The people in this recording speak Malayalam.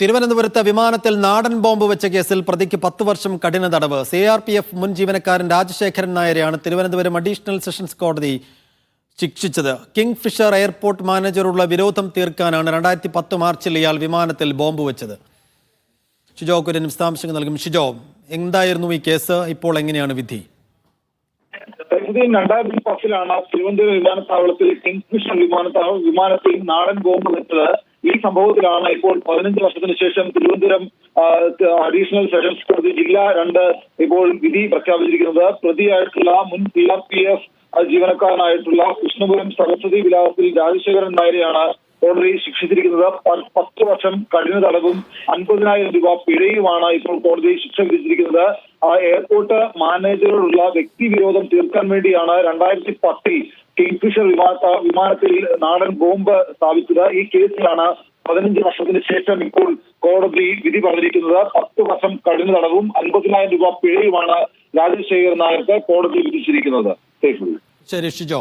തിരുവനന്തപുരത്ത് വിമാനത്തിൽ നാടൻ ബോംബ് വെച്ച കേസിൽ പ്രതിക്ക് പത്ത് വർഷം കഠിന തടവ്. സി ആർ പി എഫ് മുൻ ജീവനക്കാരൻ രാജശേഖരൻ നായരെയാണ് തിരുവനന്തപുരം അഡീഷണൽ സെഷൻസ് കോടതി ശിക്ഷിച്ചത്. കിങ് ഫിഷർ എയർപോർട്ട് മാനേജറുള്ള വിരോധം തീർക്കാനാണ് രണ്ടായിരത്തി പത്ത് മാർച്ചിൽ ഇയാൾ വിമാനത്തിൽ ബോംബ് വെച്ചത്. ഷിജോ കുര്യൻ വിശദാംശങ്ങൾ നൽകും. ഷിജോ എന്തായിരുന്നു ഈ കേസ്? ഇപ്പോൾ എങ്ങനെയാണ് വിധി? രണ്ടായിരത്തി പത്തിലാണ് തിരുവനന്തപുരം വിമാനത്താവളത്തിൽ കിങ്ഫിഷർ വിമാനത്താവളം വിമാനത്തിൽ നാടൻ ബോംബ് വെച്ചത്. ഈ സംഭവത്തിലാണ് ഇപ്പോൾ പതിനഞ്ച് വർഷത്തിന് ശേഷം തിരുവനന്തപുരം അഡീഷണൽ സെഷൻസ് കോടതി ജില്ല രണ്ട് ഇപ്പോൾ വിധി പ്രഖ്യാപിച്ചിരിക്കുന്നത്. പ്രതിയായിട്ടുള്ള മുൻ പി ആർ പി എഫ് ജീവനക്കാരനായിട്ടുള്ള കൃഷ്ണപുരം സരസ്വതി വിലാസത്തിൽ രാജശേഖരൻ നായരെയാണ് കോടതി ശിക്ഷിച്ചിരിക്കുന്നത്. പത്ത് വർഷം കഠിന തടവും അൻപതിനായിരം രൂപ പിഴയുമാണ് ഇപ്പോൾ കോടതി ശിക്ഷ വിധിച്ചിരിക്കുന്നത്. എയർപോർട്ട് മാനേജറോടുള്ള വ്യക്തിവിരോധം തീർക്കാൻ വേണ്ടിയാണ് രണ്ടായിരത്തി പത്തിൽ കിങ്ഫിഷർ വിമാനത്ത വിമാനത്തിൽ നാടൻ ബോംബ് സ്ഥാപിച്ചത്. ഈ കേസിലാണ് പതിനഞ്ച് വർഷത്തിന് ശേഷം ഇപ്പോൾ കോടതി വിധി പറഞ്ഞിരിക്കുന്നത്. പത്ത് വർഷം കഠിന തടവും അൻപതിനായിരം രൂപ പിഴയുമാണ് രാജശേഖർ നായർക്ക് കോടതി വിധിച്ചിരിക്കുന്നത്. ശരി ഷിജോ.